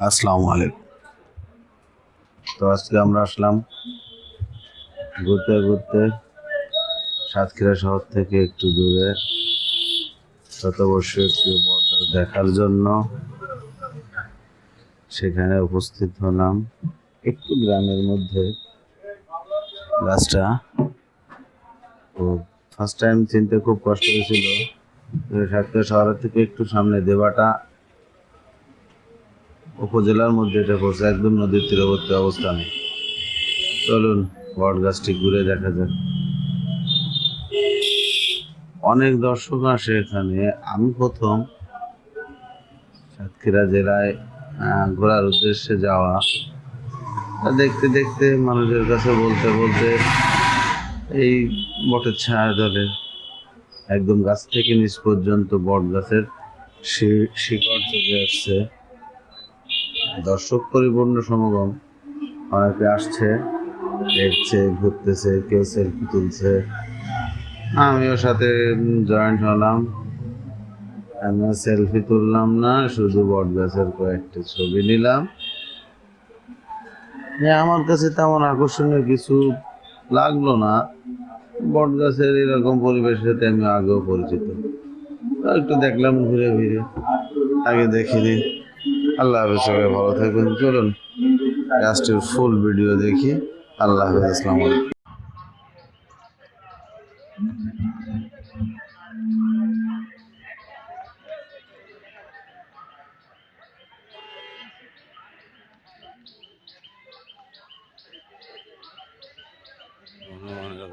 আসসালামু আলাইকুম। তো আজকে আমরা আসলাম ঘুরতে ঘুরতে সাতক্ষীরা শহর থেকে একটু দূরে। শতবর্ষ একটি বর্ডার দেখার জন্য সেখানে উপস্থিত হলাম। একটু গ্রামের মধ্যে গাছটা তো ফার্স্ট টাইম চিনতে খুব কষ্ট হয়েছিল। সাতক্ষীরা শহরের থেকে একটু সামনে দেবাটা উপজেলার মধ্যে এটা পড়ছে, একদম নদীর তীরবর্তী অবস্থানে। চলুন, বট গাছটি ঘুরে দেখা যাক। অনেক দর্শক আসে এখানে। আমি প্রথম সাতক্ষীরা জেলায় ঘোরার উদ্দেশ্যে যাওয়া। দেখতে দেখতে মানুষের কাছে বলতে বলতে এই বটের ছায়া দলে একদম গাছ থেকে নিচ পর্যন্ত বট গাছের শিকড় চলে আসছে। দর্শক পরিপূর্ণ সমাগম। অনেকে আসছে, দেখছে, ঘুরতেছে, কেউ সেলফি তুলছে। আমিও সাথে জয়েন্ট হলাম। আমি সেলফি তুললাম না, শুধু বট গাছের কয়েকটা ছবি নিলাম। আমার কাছে তেমন আকর্ষণীয় কিছু লাগল না। বট গাছের এরকম পরিবেশের সাথে আমি আগেও পরিচিত। একটু দেখলাম ঘুরে ফিরে, আগে দেখিনি। আল্লাহ হাফিজ, সবাই ভালো থাকবেন। চলুন গাছটির ফুল ভিডিও দেখি। আল্লাহ হাফিজ, আসসালামু আলাইকুম।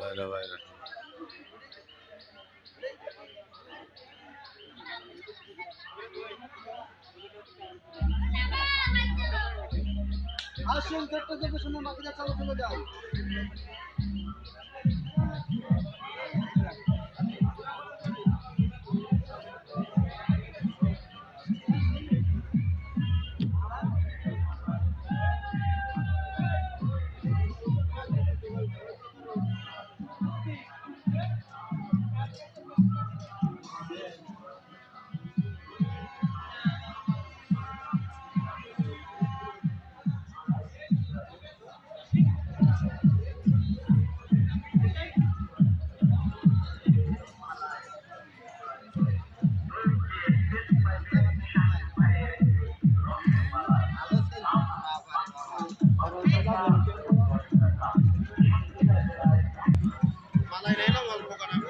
বাইরে বাইরে আসুন দেখতে দেখে শুনে বাকিরা চালু চলে যাও। పదహైదు ఏళ్ళ వదులుకోకడానికి